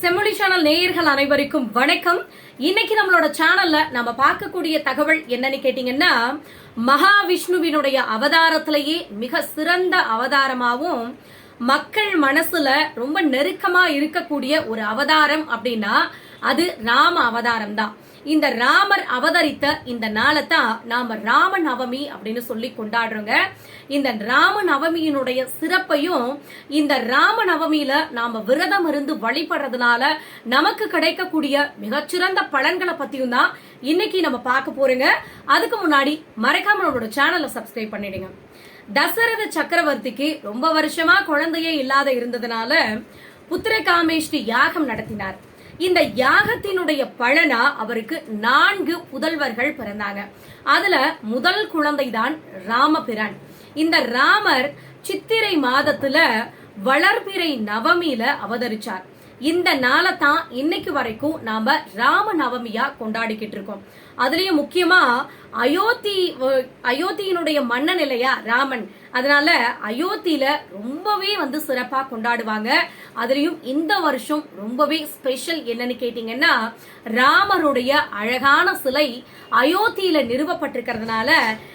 செம்மொழி சேனல் நேயர்கள் அனைவருக்கும் வணக்கம். இன்னைக்கு நம்மளோட சேனல்ல நம்ம பார்க்கக்கூடிய தகவல் என்னன்னு கேட்டீங்கன்னா மகாவிஷ்ணுவினுடைய அவதாரத்திலேயே மிக சிறந்த அவதாரமாகவும் மக்கள் மனசுல ரொம்ப நெருக்கமா இருக்கக்கூடிய ஒரு அவதாரம் அப்படின்னா அது ராம அவதாரம் தான் இந்த ராமர் அவதரித்த இந்த நாளை தான் நாம ராம நவமி அப்படின்னு சொல்லி கொண்டாடுறோங்க. இந்த ராம நவமியினுடைய சிறப்பையும் இந்த ராம நவமியில நாம விரதம் இருந்து வழிபடுறதுனால நமக்கு கிடைக்கக்கூடிய மிகச்சிறந்த பலன்களை பத்தியும் தான் இன்னைக்கு நம்ம பார்க்க போறோங்க. அதுக்கு முன்னாடி மறக்காம நம்மளோட சேனலை சப்ஸ்கிரைப் பண்ணிடுங்க. தசரத சக்கரவர்த்திக்கு ரொம்ப வருஷமா குழந்தையே இல்லாத இருந்ததுனால புத்திரகாமேஷ்டி யாகம் நடத்தினார். இந்த யாகத்தினுடைய பலனா அவருக்கு நான்கு புதல்வர்கள் பிறந்தாங்க. அதுல முதல் குழந்தைதான் ராமபிரான். இந்த ராமர் சித்திரை மாதத்துல வளர்பிறை நவமியில அவதரிச்சார். இந்த நாளை தான் இன்னைக்கு வரைக்கும் நாம ராம நவமியா கொண்டாடிக்கிட்டு இருக்கோம். அதுலயும் முக்கியமா அயோத்தி அயோத்தியினுடைய மன்னன் இல்லையா ராமன். அதனால அயோத்தியில ரொம்பவே வந்து சிறப்பா கொண்டாடுவாங்க. அதுலயும் இந்த வருஷம் ரொம்பவே ஸ்பெஷல் என்னன்னு கேட்டீங்கன்னா ராமருடைய அழகான சிலை அயோத்தியில நிறுவப்பட்டிருக்கிறதுனால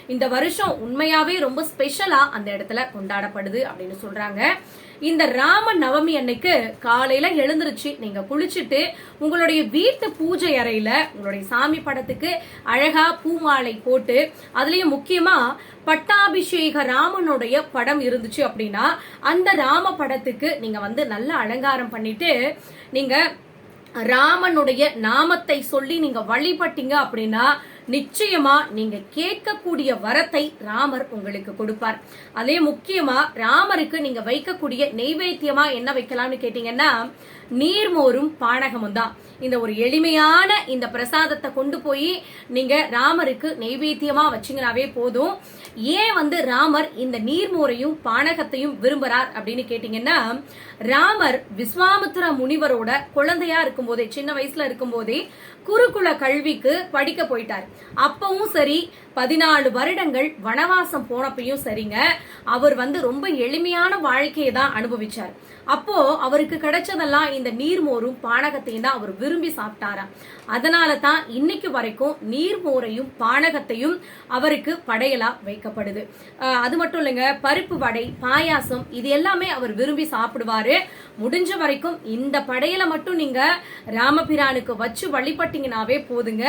இந்த வருஷம் உண்மையாவே ரொம்ப ஸ்பெஷலா அந்த இடத்துல கொண்டாடப்படுது அப்படின்னு சொல்றாங்க. இந்த ராம நவமி அன்னைக்கு காலையில எழுந்திருச்சு. நீங்க குளிச்சுட்டு உங்களுடைய வீட்டு பூஜை அறையில உங்களுடைய சாமி படத்துக்கு அழகா பூமாலை போட்டு அதுலயும் முக்கியமா பட்டாபிஷேக ராமனுடைய படம் இருந்துச்சு அப்படின்னா அந்த ராம படத்துக்கு நீங்க வந்து நல்ல அலங்காரம் பண்ணிட்டு நீங்க ராமனுடைய நாமத்தை சொல்லி நீங்க வழிபட்டீங்க அப்படின்னா நிச்சயமா நீங்க கேட்கக்கூடிய வரத்தை ராமர் உங்களுக்கு கொடுப்பார். அதே முக்கியமா ராமருக்கு நீங்க வைக்கக்கூடிய நெய்வேத்தியமா என்ன வைக்கலாம்னு கேட்டீங்கன்னா நீர்மோரும் பானகமும் தான். இந்த ஒரு எளிமையான இந்த பிரசாதத்தை கொண்டு போய் நீங்க ராமருக்கு நெய்வேத்தியமா வச்சீங்கனாவே போதும். ஏன் வந்து ராமர் இந்த நீர்மோரையும் பானகத்தையும் விரும்புறார் அப்படின்னு கேட்டீங்கன்னா ராமர் விஸ்வாமித்ர முனிவரோட குழந்தையா இருக்கும் போதே சின்ன வயசுல இருக்கும்போதே குருகுல கல்விக்கு படிக்க போயிட்டார். அப்பவும் சரி பதினாலு வருடங்கள் வனவாசம் போனப்பையும் சரிங்க. அவர் வந்து ரொம்ப எளிமையான வாழ்க்கையை தான் அனுபவிச்சார். அப்போ அவருக்கு கிடைச்சதெல்லாம் இந்த நீர்மோரும் பானகத்தையும் தான் அவர் விரும்பி சாப்பிட்டாராம். அதனால தான் இன்னைக்கு வரைக்கும் நீர்மோரையும் பானகத்தையும் அவருக்கு படையலா வைக்கப்படுது. அது மட்டும் இல்லைங்க பருப்பு வடை பாயாசம் இது எல்லாமே அவர் விரும்பி சாப்பிடுவாரு. முடிஞ்ச வரைக்கும் இந்த படையலை மட்டும் நீங்க ராமபிரானுக்கு வச்சு வழிபட்டீங்கன்னாவே போதுங்க.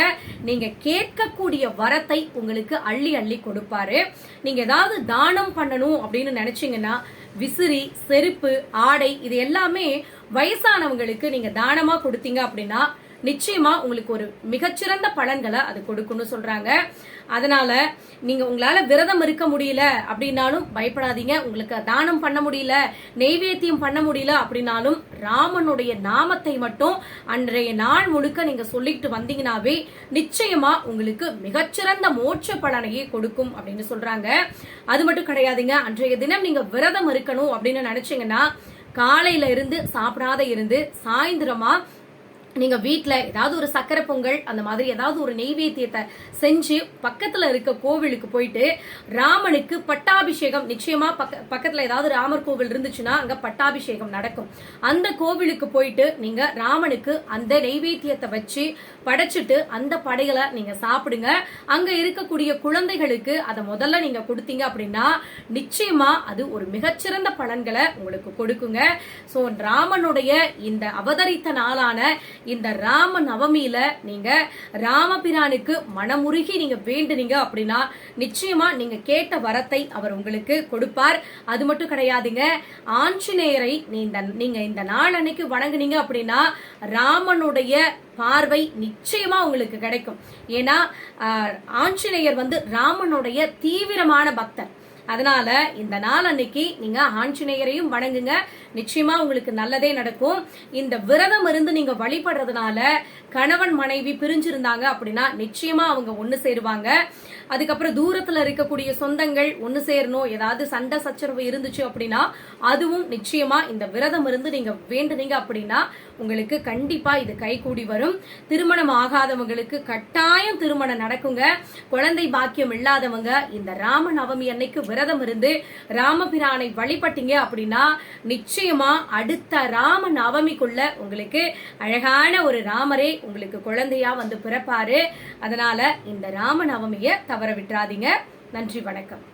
நீங்க கேட்கக்கூடிய வரத்தை உங்களுக்கு அள்ளி அள்ளி கொடுப்பாரு. நீங்க ஏதாவது தானம் பண்ணணும் அப்படின்னு நினைச்சீங்கன்னா விசிறி செருப்பு ஆடை இது எல்லாமே வயசானவங்களுக்கு நீங்க தானமா கொடுத்தீங்க அப்படின்னா நிச்சயமா உங்களுக்கு ஒரு மிகச்சிறந்த பலன்களை அது கொடுக்கும்னு சொல்றாங்க. அதனால நீங்க உங்களால விரதம் இருக்க முடியல அப்படின்னாலும் பயப்படாதீங்க. உங்களுக்கு தானம் பண்ண முடியல நெய்வேத்தியம் பண்ண முடியல அப்படின்னாலும் ராமனுடைய நாமத்தை மட்டும் அன்றைய நாள் முழுக்க நீங்க சொல்லிட்டு வந்தீங்கன்னாவே நிச்சயமா உங்களுக்கு மிகச்சிறந்த மோட்ச பலனையே கொடுக்கும் அப்படின்னு சொல்றாங்க. அது மட்டும் கிடையாதுங்க. அன்றைய தினம் நீங்க விரதம் இருக்கணும் அப்படின்னு நினைச்சீங்கன்னா காலையில இருந்து சாப்பிடாத இருந்து சாயந்தரமா நீங்க வீட்டில் ஏதாவது ஒரு சக்கரை பொங்கல் அந்த மாதிரி ஏதாவது ஒரு நெய்வேத்தியத்தை செஞ்சு பக்கத்துல இருக்க கோவிலுக்கு போயிட்டு ராமனுக்கு பட்டாபிஷேகம் நிச்சயமா பக்க பக்கத்துல ஏதாவது ராமர் கோவில் இருந்துச்சுன்னா அங்க பட்டாபிஷேகம் நடக்கும். அந்த கோவிலுக்கு போயிட்டு நீங்க ராமனுக்கு அந்த நெய்வேத்தியத்தை வச்சு படைச்சிட்டு அந்த படைகளை நீங்க சாப்பிடுங்க. அங்க இருக்கக்கூடிய குழந்தைகளுக்கு அதை முதல்ல நீங்க கொடுத்தீங்க அப்படின்னா நிச்சயமா அது ஒரு மிகச்சிறந்த பலன்களை உங்களுக்கு கொடுக்குங்க. ஸோ ராமனுடைய இந்த அவதரித்த நாளான இந்த ராம நவமியில நீங்க ராமபிரானுக்கு மனமுருகி நீங்க வேண்டுனீங்க அப்படின்னா நிச்சயமா நீங்க கேட்ட வரத்தை அவர் உங்களுக்கு கொடுப்பார். அது மட்டும் கிடையாதுங்க ஆஞ்சநேயரை நீ இந்த நீங்க இந்த நாள் அன்னைக்கு வணங்குனீங்க அப்படின்னா ராமனுடைய பார்வை நிச்சயமா உங்களுக்கு கிடைக்கும். ஏன்னா ஆஞ்சநேயர் வந்து ராமனுடைய தீவிரமான பக்தர். அதனால இந்த நாள் அன்னைக்கு நீங்க ஆஞ்சநேயரையும் வணங்குங்க. நிச்சயமா உங்களுக்கு நல்லதே நடக்கும். இந்த விரதம் இருந்து நீங்க வழிபடுறதுனால கணவன் மனைவி பிரிஞ்சிருந்தாங்க அப்படின்னா நிச்சயமா அவங்க ஒன்று சேருவாங்க. அதுக்கப்புறம் தூரத்துல இருக்கக்கூடிய சொந்தங்கள் ஒன்று சேரணும். ஏதாவது சண்டை சச்சரவு இருந்துச்சு அப்படின்னா அதுவும் நிச்சயமா இந்த விரதம் இருந்து நீங்க வேண்டுனீங்க அப்படின்னா உங்களுக்கு கண்டிப்பா இது கைகூடி வரும். திருமணம் ஆகாதவங்களுக்கு கட்டாயம் திருமணம் நடக்குங்க. குழந்தை பாக்கியம் இல்லாதவங்க இந்த ராம நவமி அன்னைக்கு விரதம் இருந்து ராமபிரானை வழிபட்டீங்க அப்படின்னா நிச்சயமா அடுத்த ராம நவமிக்குள்ள உங்களுக்கு அழகான ஒரு ராமரே உங்களுக்கு குழந்தையா வந்து பிறப்பாரு. அதனால இந்த ராம நவமிய தவற விட்டுறாதீங்க. நன்றி வணக்கம்.